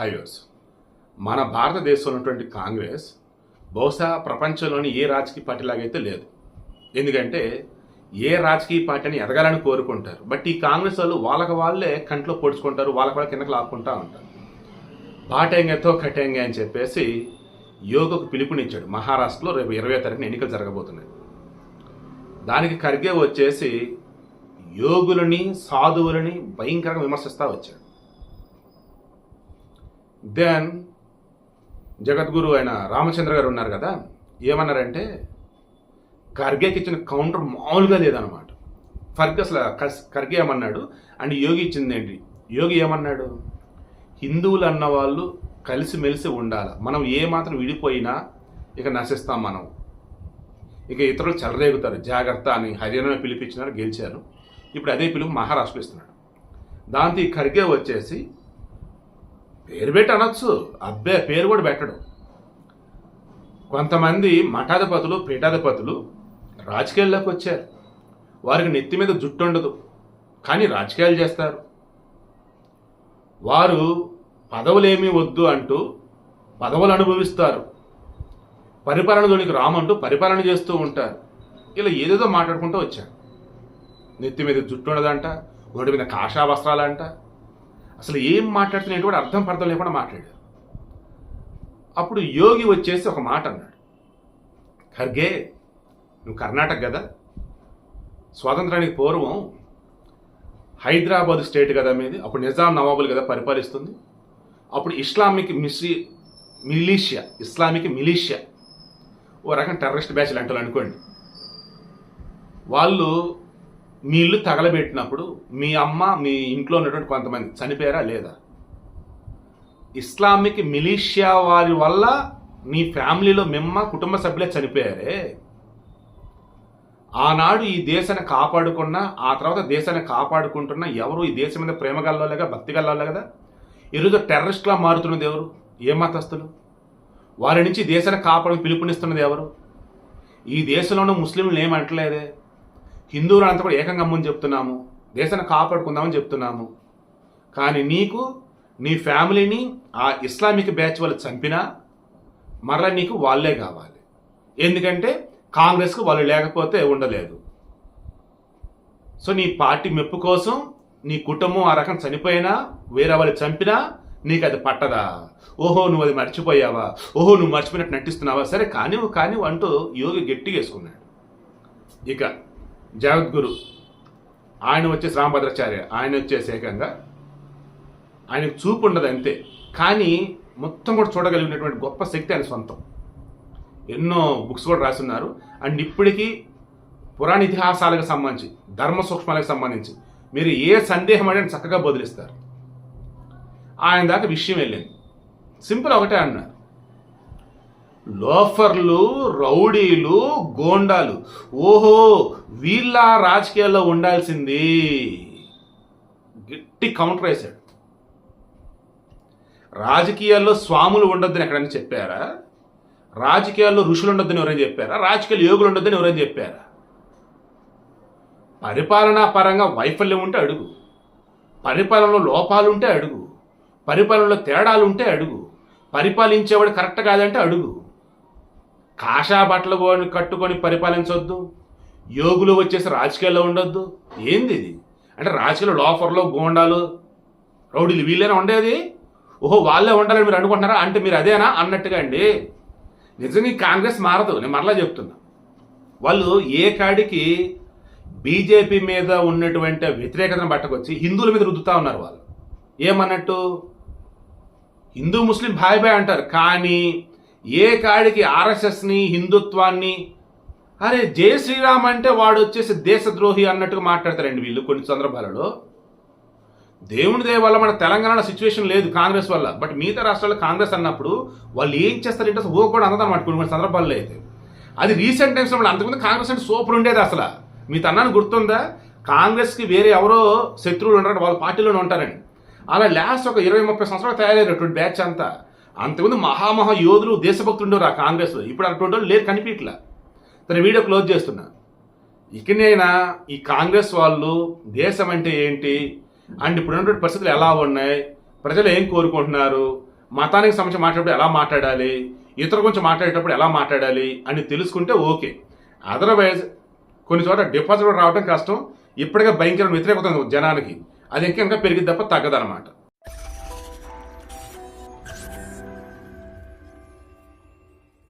Highways. మన భారతదేశంలో ఉన్నటువంటి కాంగ్రెస్ బహుశా ప్రపంచంలోని ఏ రాజకీయ పార్టీ లాగైతే లేదు. ఎందుకంటే ఏ రాజకీయ పార్టీని ఎదగాలని కోరుకుంటారు. బట్ ఈ కాంగ్రెస్ వాళ్ళు వాళ్ళకి వాళ్ళే కంట్లో పొడుచుకుంటారు వాళ్ళకి వాళ్ళ కిందకి లాక్కుంటా ఉంటారు. పాటేంగతో కటేంగే అని చెప్పేసి యోగకు పిలుపునిచ్చాడు. మహారాష్ట్రలో రేపు ఇరవై తారీఖున ఎన్నికలు జరగబోతున్నాయి. దానికి ఖర్గే వచ్చేసి యోగులని సాధువులని భయంకరంగా విమర్శిస్తూ వచ్చాడు. దెన్ జగద్గురు అయిన రామచంద్ర గారు ఉన్నారు కదా ఏమన్నారంటే ఖర్గేకి ఇచ్చిన కౌంటర్ మామూలుగా లేదనమాట ఫర్గ్ అసలు ఖర్గే ఏమన్నాడు? అండ్ యోగి ఇచ్చింది ఏంటి యోగి ఏమన్నాడు? హిందువులు అన్న వాళ్ళు కలిసిమెలిసి ఉండాలి. మనం ఏ మాత్రం విడిపోయినా ఇక నశిస్తాం మనం. ఇక ఇతరులు చెలరేగుతారు. జాగ్రత్త అని హర్యానా పిలిపించినారు గెలిచారు. ఇప్పుడు అదే పిలుపు మహారాష్ట్ర ఇస్తున్నాడు. దాంతో ఈ ఖర్గే వచ్చేసి పేరు పెట్టి అనొచ్చు. అబ్బే పేరు కూడా పెట్టడు. కొంతమంది మఠాధిపతులు పీఠాధిపతులు రాజకీయాల్లోకి వచ్చారు. వారికి నెత్తి మీద జుట్టు ఉండదు. కానీ రాజకీయాలు చేస్తారు. వారు పదవులేమీ వద్దు అంటూ పదవులు అనుభవిస్తారు. పరిపాలనలోనికి రామంటూ పరిపాలన చేస్తూ ఉంటారు. ఇలా ఏదేదో మాట్లాడుకుంటూ వచ్చారు. నెత్తి మీద జుట్టు ఉండదంట ఒంటి మీద కాషా వస్త్రాలంట అసలు ఏం మాట్లాడుతున్నట్టు కూడా అర్థం పర్థం లేకుండా మాట్లాడారు. అప్పుడు యోగి వచ్చేసి ఒక మాట అన్నాడు. ఖర్గే నువ్వు కర్ణాటక కదా? స్వాతంత్రానికి పూర్వం హైదరాబాద్ స్టేట్ కదా మీది? అప్పుడు నిజాం నవాబులు కదా పరిపాలిస్తుంది? అప్పుడు ఇస్లామిక్ మిసి మిలీషియా ఇస్లామిక్ మిలీషియా. ఓ రకం టెర్రరిస్ట్ బ్యాచ్లు అంటారు అనుకోండి. వాళ్ళు మీ ఇల్లు తగలబెట్టినప్పుడు మీ అమ్మ మీ ఇంట్లో ఉన్నటువంటి కొంతమంది చనిపోయారా లేదా? ఇస్లామిక్ మిలీషియా వారి వల్ల మీ ఫ్యామిలీలో మిమ్మ కుటుంబ సభ్యులే చనిపోయారే? ఆనాడు ఈ దేశాన్ని కాపాడుకున్న ఆ తర్వాత దేశాన్ని కాపాడుకుంటున్న ఎవరు ఈ దేశం మీద ప్రేమ గల్లోలేగా భక్తి గల్లోలే కదా? ఈరోజు టెర్రరిస్ట్లా మారుతున్నది ఎవరు? ఏ మతస్థులు? వారి నుంచి దేశాన్ని కాపాడు పిలుపునిస్తున్నది ఎవరు? ఈ దేశంలో ఉన్న ముస్లింలు ఏమంటలేదే? హిందువులంతా కూడా ఏకంగా అమ్మని చెప్తున్నాము. దేశాన్ని కాపాడుకుందామని చెప్తున్నాము. కానీ నీకు నీ ఫ్యామిలీని ఆ ఇస్లామిక్ బ్యాచ్ వాళ్ళు చంపినా మరలా నీకు వాళ్ళే కావాలి. ఎందుకంటే కాంగ్రెస్కు వాళ్ళు లేకపోతే ఉండలేదు. సో నీ పార్టీ మెప్పు కోసం నీ కుటుంబం ఆ రకం చనిపోయినా వేరే వాళ్ళు చంపినా నీకు అది పట్టదా? ఓహో నువ్వు అది మర్చిపోయావా? ఓహో నువ్వు మర్చిపోయినట్టు నటిస్తున్నావా? సరే కానివ్వు కానివ్వు అంటూ యోగి గట్టిగా వేసుకున్నాడు. ఇక జగద్గురు. ఆయన వచ్చేసి రామభద్రాచార్య ఆయన వచ్చేసి ఏకంగా ఆయనకు చూపు ఉండదు అంతే. కానీ మొత్తం కూడా చూడగలిగినటువంటి గొప్ప శక్తి ఆయన సొంతం. ఎన్నో బుక్స్ కూడా రాస్తున్నారు అండ్ ఇప్పటికీ పురాణ ఇతిహాసాలకు సంబంధించి ధర్మ సూక్ష్మాలకు సంబంధించి మీరు ఏ సందేహం అనేది చక్కగా బదిలిస్తారు ఆయన దాకా విషయం వెళ్ళింది. సింపుల్ ఒకటే అన్నారు. లోఫర్లు రౌడీలు గోండాలు. ఓహో వీళ్ళ రాజకీయాల్లో ఉండాల్సింది. గట్టి కౌంటర్ వేశాడు. రాజకీయాల్లో స్వాములు ఉండొద్దని ఎక్కడైనా చెప్పారా? రాజకీయాల్లో ఋషులు ఉండొద్దని ఎవరైనా చెప్పారా? రాజకీయాలు యోగులు ఉండొద్దని ఎవరైనా చెప్పారా? పరిపాలనా పరంగా వైఫల్యం ఉంటే అడుగు. పరిపాలనలో లోపాలు ఉంటే అడుగు. పరిపాలనలో తేడాలు ఉంటే అడుగు. పరిపాలించేవాడు కరెక్ట్ కాదంటే అడుగు. కాషా బట్టలు కట్టుకొని పరిపాలించొద్దు. యోగులు వచ్చేసి రాజకీయాల్లో ఉండొద్దు. ఏంది ఇది? అంటే రాజకీయాలు లోఫర్లు గోండాలు రౌడీలు వీళ్ళేనా ఉండేది ఓహో వాళ్ళే ఉండాలని మీరు అనుకుంటున్నారా? అంటే మీరు అదేనా అన్నట్టుగా అండి. నిజంగా కాంగ్రెస్ మారదు. నేను మరలా చెప్తున్నా. వాళ్ళు ఏ కాడికి బీజేపీ మీద ఉన్నటువంటి వ్యతిరేకతను పట్టుకొచ్చి హిందువుల మీద రుద్దుతా ఉన్నారు వాళ్ళు. ఏమన్నట్టు? హిందూ ముస్లిం భాయ్ భాయ్ అంటారు. కానీ ఏ కాడికి ఆర్ఎస్ఎస్ని హిందుత్వాన్ని? అరే జై శ్రీరామ్ అంటే వాడు వచ్చేసి దేశద్రోహి అన్నట్టుగా మాట్లాడతారండి వీళ్ళు కొన్ని సందర్భాలలో. దేవుని దయ వల్ల మన తెలంగాణ సిచ్యువేషన్ లేదు కాంగ్రెస్ వల్ల. బట్ మిగతా రాష్ట్రాల్లో కాంగ్రెస్ అన్నప్పుడు వాళ్ళు ఏం చేస్తారంటే అసలు ఓ కూడా అందదన్నమాట కొన్ని కొన్ని సందర్భాల్లో అయితే. అది రీసెంట్ టైమ్స్లో వాళ్ళు అంతకుముందు కాంగ్రెస్ అంటే సూపర్ ఉండేది అసలు. మీ తన్నాను గుర్తుందా? కాంగ్రెస్కి వేరే ఎవరో శత్రువులు ఉంటారు వాళ్ళ పార్టీలోనే ఉంటారండి. అలా లాస్ట్ ఒక ఇరవై ముప్పై సంవత్సరాలు తయారయ్యారు బ్యాచ్ అంతా. అంతకుముందు మహామహా యోధులు దేశభక్తులు ఉండేవారు ఆ కాంగ్రెస్ ఇప్పుడు అటువంటి వాళ్ళు లేరు కనిపించట్లా. తన వీడియో క్లోజ్ చేస్తున్నా. ఇకనైనా ఈ కాంగ్రెస్ వాళ్ళు దేశం అంటే ఏంటి? అండ్ ఇప్పుడు ఉన్నటువంటి పరిస్థితులు ఎలా ఉన్నాయి? ప్రజలు ఏం కోరుకుంటున్నారు? మతానికి సంబంధించి మాట్లాడేటప్పుడు ఎలా మాట్లాడాలి? ఇతర గురించి మాట్లాడేటప్పుడు ఎలా మాట్లాడాలి? అని తెలుసుకుంటే ఓకే. అదర్వైజ్ కొన్ని చోట్ల డిపాజిట్ రావడం కష్టం. ఇప్పటికే భయంకరమైన వ్యతిరేకత జనానికి. అది ఇంకా ఇంకా పెరిగిద్ది తప్ప తగ్గదనమాట